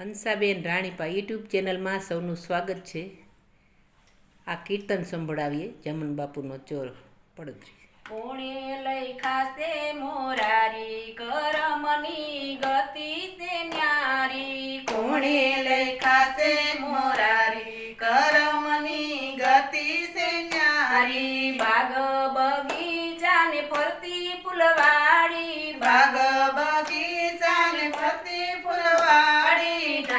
Hansaben રાણીપા YouTube ચેનલમાં સૌનું સ્વાગત છે. આ કીર્તન સંભળાવીએ જમન બાપુનો ચોર પડદરી. કોણે લઈ ખાસે મોરારી, કરમની ગતિ તે ન્યારી. કોણે લઈ ખાસે મોરારી, કરમની ગતિ સે ન્યારી. બાગ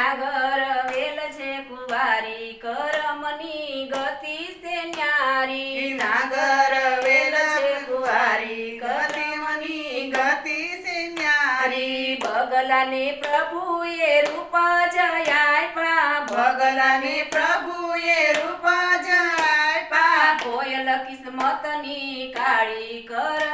નાગર વેલ છે કુવારી કરમની ગતિ તે ન્યારી. નાગર વેલ છે કુવારી કરમની ગતિ સે ન્યારી. બગલાને પ્રભુએ રૂપ જયાપ્યા ભગલાને પ્રભુએ રૂપ જાયપા કોયલ કિસ્મતની કાળી કરમની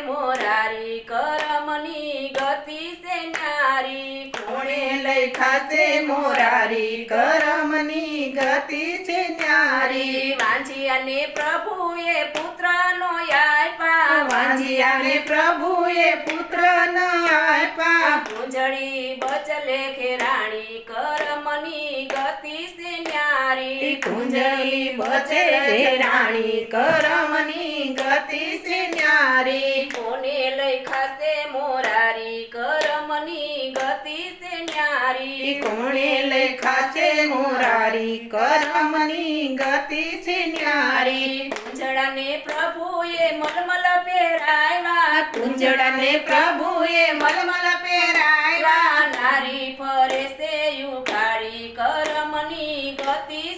મોરારી કરમની ગતિ સે નારી. કોણે લઈ ખાતે મોરારી કરમની ગતિ છે નારી? વાંજિયાને પ્રભુએ પુત્રનો આપ્યા. વાંજિયાને પ્રભુએ પુત્ર ન આપ્યા પૂંજળી બચલે ખેરાણી કરમની ગતિ ન્યારી કુંજલી બચે રાણી કરમની ગતિ છે ન્યારી. કોને લઈ ખાસે મોરારી કરમની ગતિ સે ન્યારી. કોણે લેખા છે મોરારી કરમની ગતિ છે ન્યારી. પૂંજળાને પ્રભુએ મલમલ પહેરાવ્યા. કુંજળાને પ્રભુએ મલમલ પહેરાવ્યા.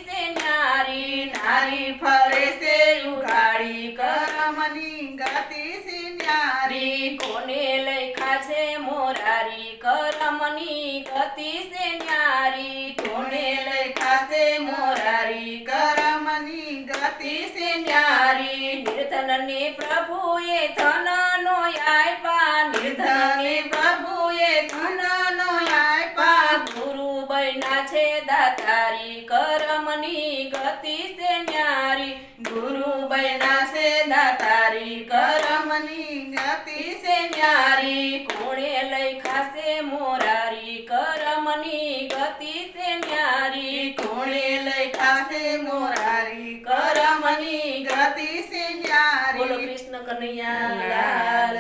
સે ન્યારી નારી ફરે છે ઉઘાડી, કરમની ગતિ છે ન્યારી. નારી કોને લખ્યા છે મોરારી, કરમની ગતિ સે ન્યારી. કોણે લેખા છે મોરારી, કરમની છે બન્યા છે દાતારી, કરમની ગતિ સે ન્યારી. ગુરુ બૈના છે દાતારી, કરમની ગતિ છે ન્યારી. કોણે લઈ ખાશે મોરારી, કરમની ગતિ સે ન્યારી. કોણે લઈ ખાશે મોરારી, કરમની ગતિ છે બોલો કૃષ્ણ કનૈયા લાલ